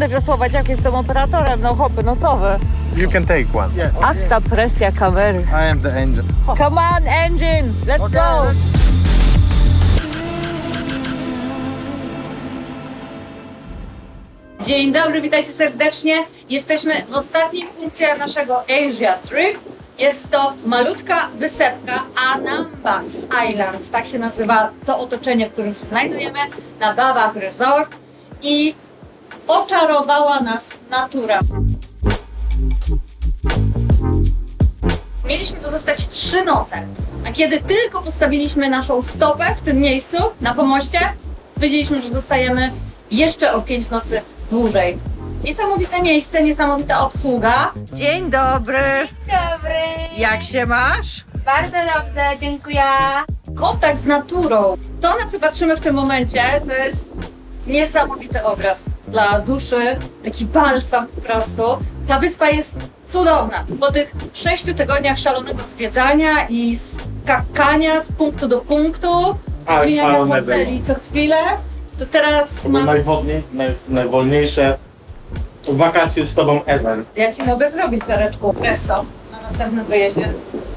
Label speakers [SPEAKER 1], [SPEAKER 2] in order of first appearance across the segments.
[SPEAKER 1] będę wiosłować, jak jestem operatorem, no hopy, no co wy?
[SPEAKER 2] You can take one. Yes.
[SPEAKER 1] Ach, ta presja kamery.
[SPEAKER 2] I am the engine.
[SPEAKER 1] Come on, engine, let's go! Dzień dobry, witajcie serdecznie. Jesteśmy w ostatnim punkcie naszego Asia Trip. Jest to malutka wysepka Anambas Islands. Tak się nazywa to otoczenie, w którym się znajdujemy, na Bawach Resort. I oczarowała nas natura. Mieliśmy tu zostać trzy noce. A kiedy tylko postawiliśmy naszą stopę w tym miejscu, na pomoście, stwierdziliśmy, że zostajemy jeszcze o pięć nocy dłużej. Niesamowite miejsce, niesamowita obsługa. Dzień dobry.
[SPEAKER 3] Dobry.
[SPEAKER 1] Jak się masz?
[SPEAKER 3] Bardzo dobrze, dziękuję.
[SPEAKER 1] Kontakt z naturą. To, na co patrzymy w tym momencie, to jest niesamowity obraz dla duszy, taki balsam po prostu. Ta wyspa jest cudowna. Po tych sześciu tygodniach szalonego zwiedzania i skakania z punktu do punktu,
[SPEAKER 2] Ale
[SPEAKER 1] zmieniania
[SPEAKER 2] szalone
[SPEAKER 1] hoteli co chwilę, to teraz
[SPEAKER 2] To były
[SPEAKER 1] mam...
[SPEAKER 2] najwodniej, naj, najwolniejsze wakacje z tobą ever.
[SPEAKER 1] Ja ci mogę zrobić Dareczku presto na następnym wyjeździe,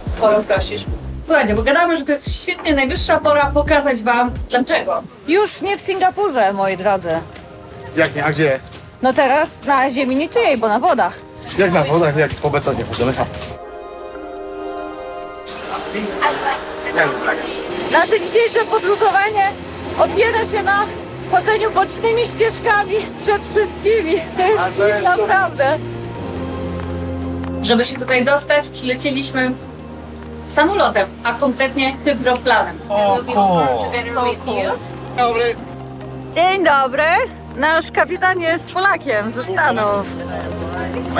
[SPEAKER 1] skoro prosisz. Słuchajcie, bo gadamy, że to jest świetnie najwyższa pora pokazać wam dlaczego. Już nie w Singapurze, moi drodzy.
[SPEAKER 2] Jak nie, a gdzie?
[SPEAKER 1] No teraz na ziemi niczyjej, bo na wodach.
[SPEAKER 2] Jak na wodach, jak po betonie chodzimy.
[SPEAKER 1] Nasze dzisiejsze podróżowanie opiera się na chodzeniu bocznymi ścieżkami przed wszystkimi. To jest,
[SPEAKER 2] to jest
[SPEAKER 1] naprawdę. Żeby się tutaj dostać, przylecieliśmy samolotem, a konkretnie hydroplanem.
[SPEAKER 2] O, cool.
[SPEAKER 1] So cool.
[SPEAKER 2] Dobry.
[SPEAKER 1] Dzień dobry. Nasz kapitan jest Polakiem ze Stanów.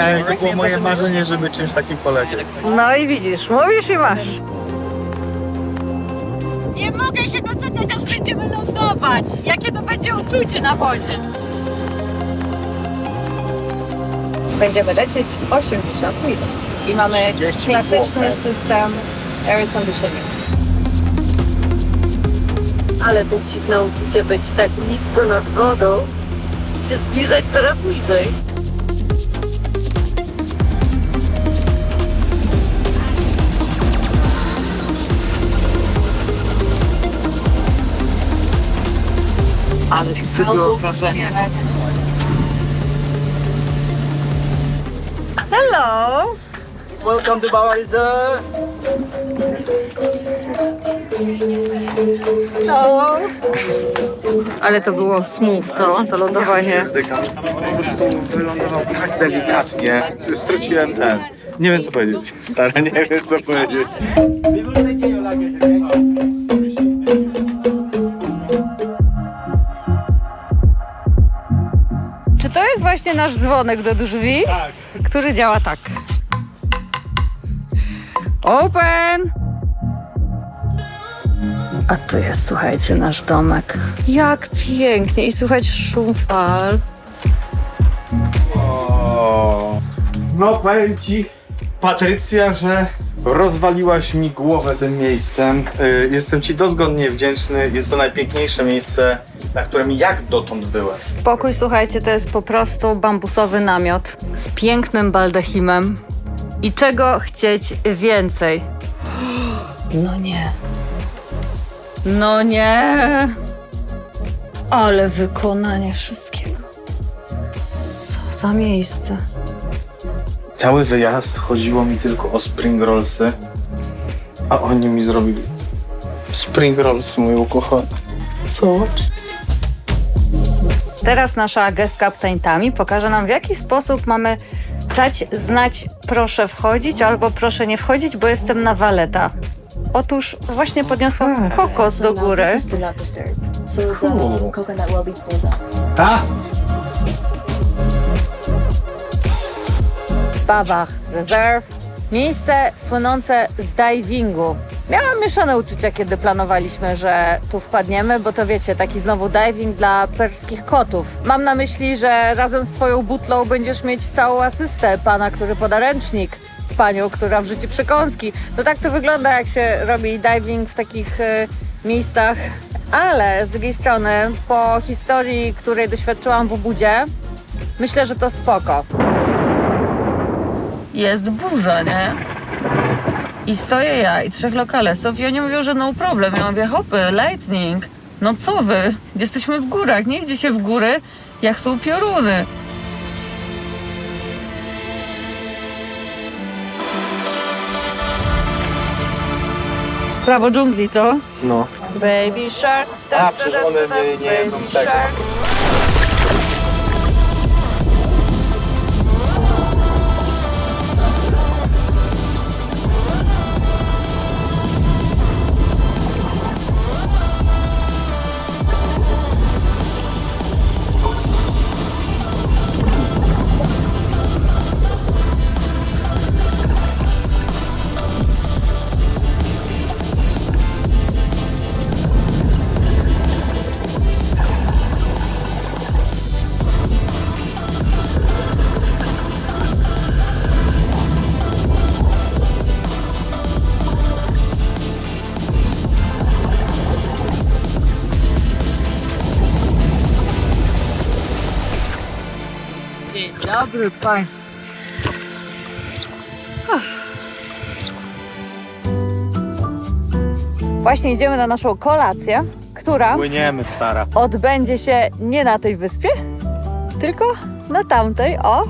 [SPEAKER 2] Ej, to było moje marzenie, żeby czymś takim polecieć.
[SPEAKER 1] No i widzisz, mówisz i masz. Nie mogę się doczekać, aż będziemy lądować. Jakie to będzie uczucie na wodzie. Będziemy lecieć 80 minut i mamy
[SPEAKER 2] 30
[SPEAKER 1] klasyczny system air conditioning. Ale to dziwne uczucie być tak nisko nad wodą się zbliżać coraz bliżej. Ale było wrażenie. Hello!
[SPEAKER 4] Welcome to Reserve.
[SPEAKER 1] Hello! Ale to było smooth, co? To lądowanie.
[SPEAKER 2] Po prostu wylądował tak delikatnie. Straciłem ten. Nie wiem co powiedzieć. Stara, nie wiem co powiedzieć.
[SPEAKER 1] Czy to jest właśnie nasz dzwonek do drzwi?
[SPEAKER 2] Tak.
[SPEAKER 1] Który działa tak. Open! A tu jest, słuchajcie, nasz domek. Jak pięknie i słuchać szum fal.
[SPEAKER 2] O. No powiem ci, Patrycja, że rozwaliłaś mi głowę tym miejscem. Y, Jestem ci dozgodnie wdzięczny. Jest to najpiękniejsze miejsce, na którym jak dotąd byłem.
[SPEAKER 1] Pokój, słuchajcie, to jest po prostu bambusowy namiot z pięknym baldachimem. I czego chcieć więcej? No nie. No nie. Ale wykonanie wszystkiego. Co za miejsce.
[SPEAKER 2] Cały wyjazd chodziło mi tylko o spring rollsy, a oni mi zrobili spring rolls, mój ukochany. Zobacz.
[SPEAKER 1] Teraz nasza guest captain Tami pokaże nam, w jaki sposób mamy dać znać proszę wchodzić albo proszę nie wchodzić, bo jestem na waleta. Otóż właśnie podniosłam kokos do góry.
[SPEAKER 2] Cool. A!
[SPEAKER 1] Bawach Reserve. Miejsce słynące z divingu. Miałam mieszane uczucia, kiedy planowaliśmy, że tu wpadniemy, bo to wiecie, taki znowu diving dla perskich kotów. Mam na myśli, że razem z twoją butlą będziesz mieć całą asystę pana, który poda ręcznik, panią, która wrzuci przekąski. No tak to wygląda, jak się robi diving w takich e, miejscach. Ale z drugiej strony, po historii, której doświadczyłam w Ubudzie, Myślę, że to spoko. Jest burza, nie? I stoję ja i trzech lokalesów i oni mówią, że no problem. Ja mówię, hopy, lightning. No co wy? Jesteśmy w górach, nie idzie się w góry, jak są pioruny. Prawo dżungli, co?
[SPEAKER 2] No.
[SPEAKER 5] Baby shark.
[SPEAKER 2] A, przecież one nie, nie jedzą tego.
[SPEAKER 1] Dobry Państwu. Właśnie idziemy na naszą kolację, która
[SPEAKER 2] Płyniemy, stara.
[SPEAKER 1] odbędzie się nie na tej wyspie, tylko na tamtej. O,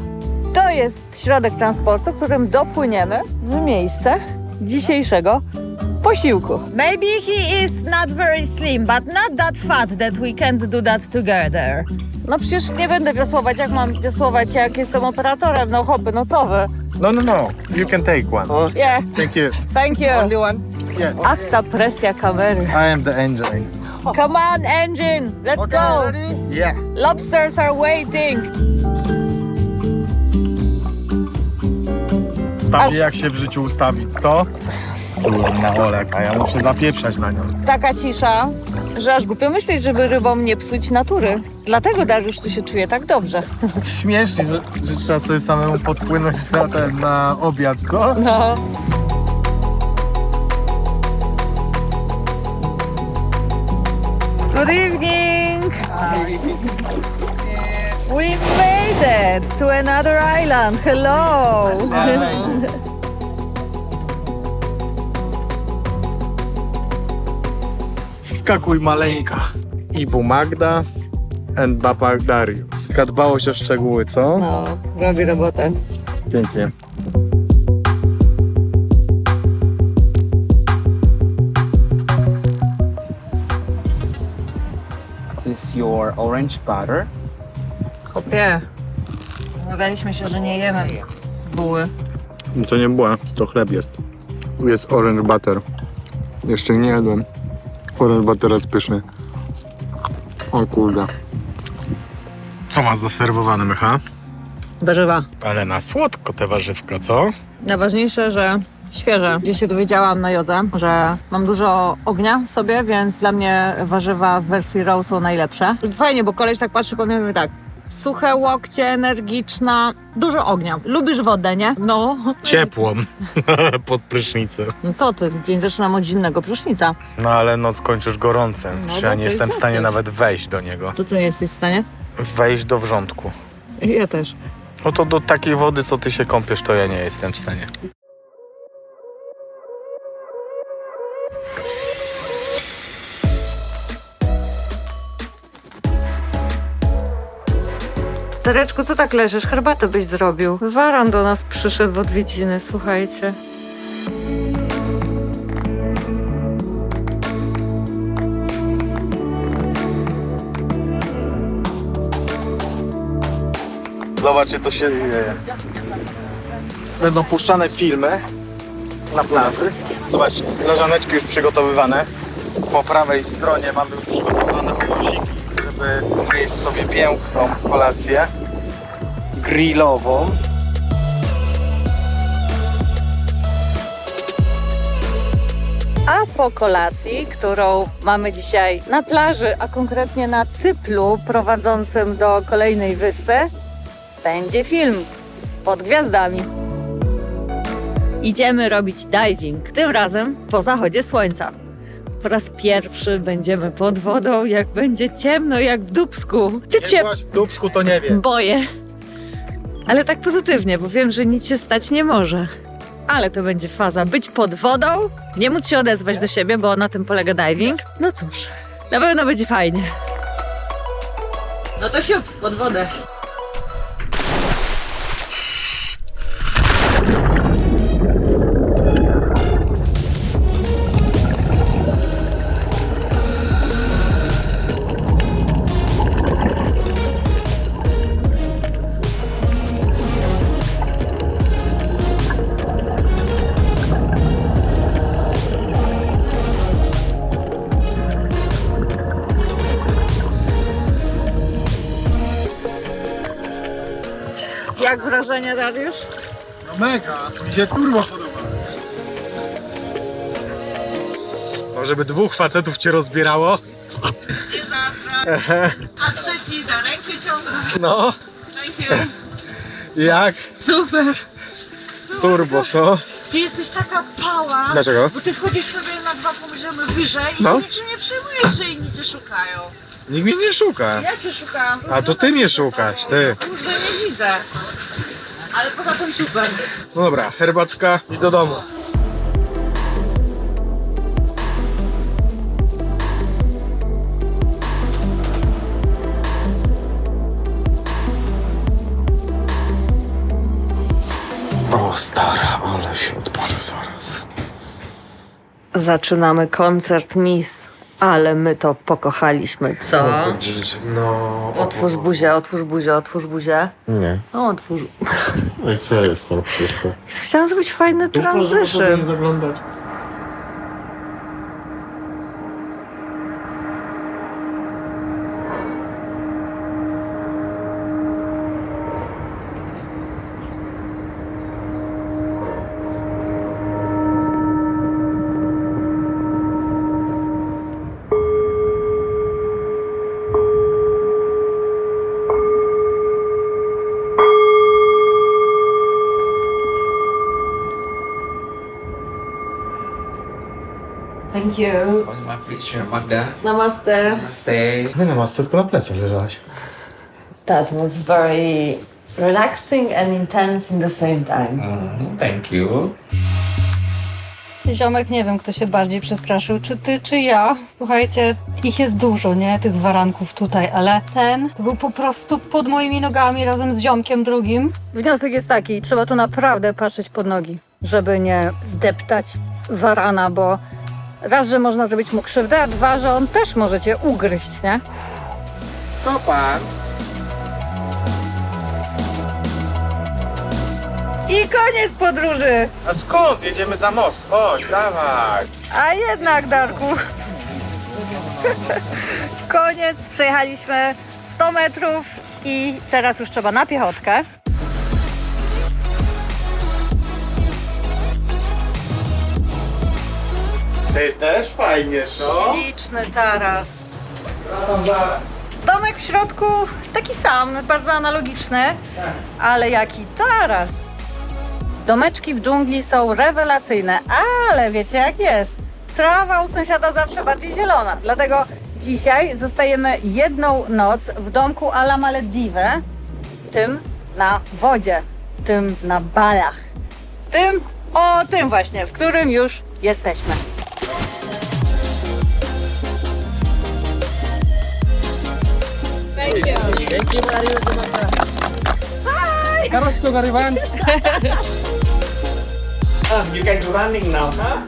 [SPEAKER 1] to jest środek transportu, którym dopłyniemy w miejsce dzisiejszego posiłku. Maybe he is not very slim, but not that fat that we can't do that together. No przecież nie będę wiosłować, jak mam wiosłować, jak jestem operatorem, no hopy, no co wy?
[SPEAKER 6] No, no, no. You can take one.
[SPEAKER 1] Yeah,
[SPEAKER 6] Thank you.
[SPEAKER 1] thank you.
[SPEAKER 4] Only one?
[SPEAKER 6] Yes.
[SPEAKER 1] Ach, ta presja kamery.
[SPEAKER 6] I am the engine.
[SPEAKER 1] Come on, engine, let's go.
[SPEAKER 6] Yeah.
[SPEAKER 1] Lobsters are waiting.
[SPEAKER 6] Prawie jak się w życiu ustawić, co? Na Olek, a ja muszę zapieprzać na nią.
[SPEAKER 1] taka cisza, że aż głupio myśleć, żeby rybom nie psuć natury. Dlatego Dariusz tu się czuje tak dobrze.
[SPEAKER 6] Śmiesznie, że, że trzeba sobie samemu podpłynąć na ten, na obiad, co?
[SPEAKER 1] No. Good evening! We made it to another island. Hello!
[SPEAKER 6] Wskakuj maleńka. Ibu Magda and Baba Darius. Taka dbałość o szczegóły, co?
[SPEAKER 1] No, robi robotę.
[SPEAKER 6] Pięknie.
[SPEAKER 4] This is your orange butter.
[SPEAKER 1] Kopie. Umawialiśmy się, że nie jemy buły.
[SPEAKER 6] No to nie była, to chleb jest. Tu jest orange butter. Jeszcze nie jadłem. Orange butter jest pyszny. O kurde. Co masz zaserwowane, Mycha?
[SPEAKER 1] Warzywa.
[SPEAKER 6] Ale na słodko te warzywka, co?
[SPEAKER 1] Najważniejsze, że świeże. Gdzieś się dowiedziałam na jodze, że mam dużo ognia w sobie, więc dla mnie warzywa w wersji raw są najlepsze. Fajnie, bo koleś tak patrzy po mnie i mówi tak. Suche łokcie, energiczna, dużo ognia. Lubisz wodę, nie? No.
[SPEAKER 6] Ciepłą. Pod prysznicem.
[SPEAKER 1] No co ty, dzień zaczynam od zimnego prysznica.
[SPEAKER 6] No ale noc kończysz gorącym.
[SPEAKER 1] No,
[SPEAKER 6] ja nie jestem w stanie
[SPEAKER 1] coś.
[SPEAKER 6] nawet wejść do niego.
[SPEAKER 1] To co, nie jesteś w stanie?
[SPEAKER 6] Wejść do wrzątku.
[SPEAKER 1] Ja też.
[SPEAKER 6] No to do takiej wody, co ty się kąpiesz, to ja nie jestem w stanie.
[SPEAKER 1] Tereczku, co tak leżysz? Herbatę byś zrobił. Waran do nas przyszedł w odwiedziny, słuchajcie.
[SPEAKER 2] Zobaczcie, to się dzieje. Będą puszczane filmy na plaży. Zobaczcie, leżaneczki już przygotowywane. Po prawej stronie mamy już przygotowane oboziki, żeby zjeść sobie piękną kolację grillową.
[SPEAKER 1] A po kolacji, którą mamy dzisiaj na plaży, a konkretnie na cyplu prowadzącym do kolejnej wyspy, będzie film pod gwiazdami. Idziemy robić diving, tym razem po zachodzie słońca. Po raz pierwszy będziemy pod wodą, jak będzie ciemno, jak w Dubsku. Cię cię
[SPEAKER 6] w Dubsku, to nie wiem.
[SPEAKER 1] boję. Ale tak pozytywnie, bo wiem, że nic się stać nie może. Ale to będzie faza być pod wodą, nie móc się odezwać do siebie, bo na tym polega diving. No cóż, na pewno będzie fajnie. No to siup, pod wodę. Wrażenia, Dariusz?
[SPEAKER 6] No mega, mi się turbo podoba.
[SPEAKER 2] No, żeby dwóch facetów cię rozbierało.
[SPEAKER 1] A trzeci za rękę ciągnął.
[SPEAKER 2] No,
[SPEAKER 1] Thank you.
[SPEAKER 2] jak?
[SPEAKER 1] Super.
[SPEAKER 2] Turbo, co?
[SPEAKER 1] Ty jesteś taka pała.
[SPEAKER 2] Dlaczego?
[SPEAKER 1] Bo ty wchodzisz sobie na dwa poziomy wyżej i
[SPEAKER 2] No.
[SPEAKER 1] się niczym nie przejmujesz, że inni cię szukają.
[SPEAKER 2] Nikt mnie nie szuka.
[SPEAKER 1] Ja się szukałam.
[SPEAKER 2] A to ty mnie szukasz, ty.
[SPEAKER 1] Kurde, nie widzę. Ale poza tym super.
[SPEAKER 2] No dobra, herbatka i do domu. O stara, ale się odpalę zaraz.
[SPEAKER 1] Zaczynamy koncert Miss, ale my to pokochaliśmy. Co?
[SPEAKER 2] No.
[SPEAKER 1] Otwórz buzię, otwórz buzię, otwórz buzię.
[SPEAKER 6] Nie.
[SPEAKER 1] No, otwórz.
[SPEAKER 6] No i co jest tam wszystko?
[SPEAKER 1] Chciałam zrobić fajny transition.
[SPEAKER 6] zaglądać.
[SPEAKER 1] Thank you.
[SPEAKER 7] What's my picture, Magda?
[SPEAKER 1] Namaste.
[SPEAKER 7] Stay.
[SPEAKER 2] Nie wiem, masz tylko na plecach leżałaś.
[SPEAKER 1] That was very relaxing and intense in the same time.
[SPEAKER 7] Mhm, thank you.
[SPEAKER 8] Ziomek, nie wiem, kto się bardziej przestraszył, czy ty, czy ja. Słuchajcie, ich jest dużo, nie? Tych waranków tutaj, ale ten to był po prostu pod moimi nogami razem z ziomkiem drugim.
[SPEAKER 1] Wniosek jest taki, trzeba tu naprawdę patrzeć pod nogi, żeby nie zdeptać warana, bo raz, że można zrobić mu krzywdę, a dwa, że on też może cię ugryźć, nie?
[SPEAKER 2] To pan.
[SPEAKER 1] I koniec podróży!
[SPEAKER 2] A skąd? Jedziemy za most. Chodź, dawaj.
[SPEAKER 1] A jednak, Darku. Koniec, przejechaliśmy 100 metrów i teraz już trzeba na piechotkę.
[SPEAKER 2] Ty też fajnie, co?
[SPEAKER 1] Liczny taras. Domek w środku taki sam, bardzo analogiczny, ale jaki taras. Domeczki w dżungli są rewelacyjne, ale wiecie jak jest. Trawa u sąsiada zawsze bardziej zielona, dlatego dzisiaj zostajemy jedną noc w domku Alla Maledive, tym na wodzie, tym na balach, tym o tym właśnie, w którym już jesteśmy.
[SPEAKER 7] You can do running now, huh?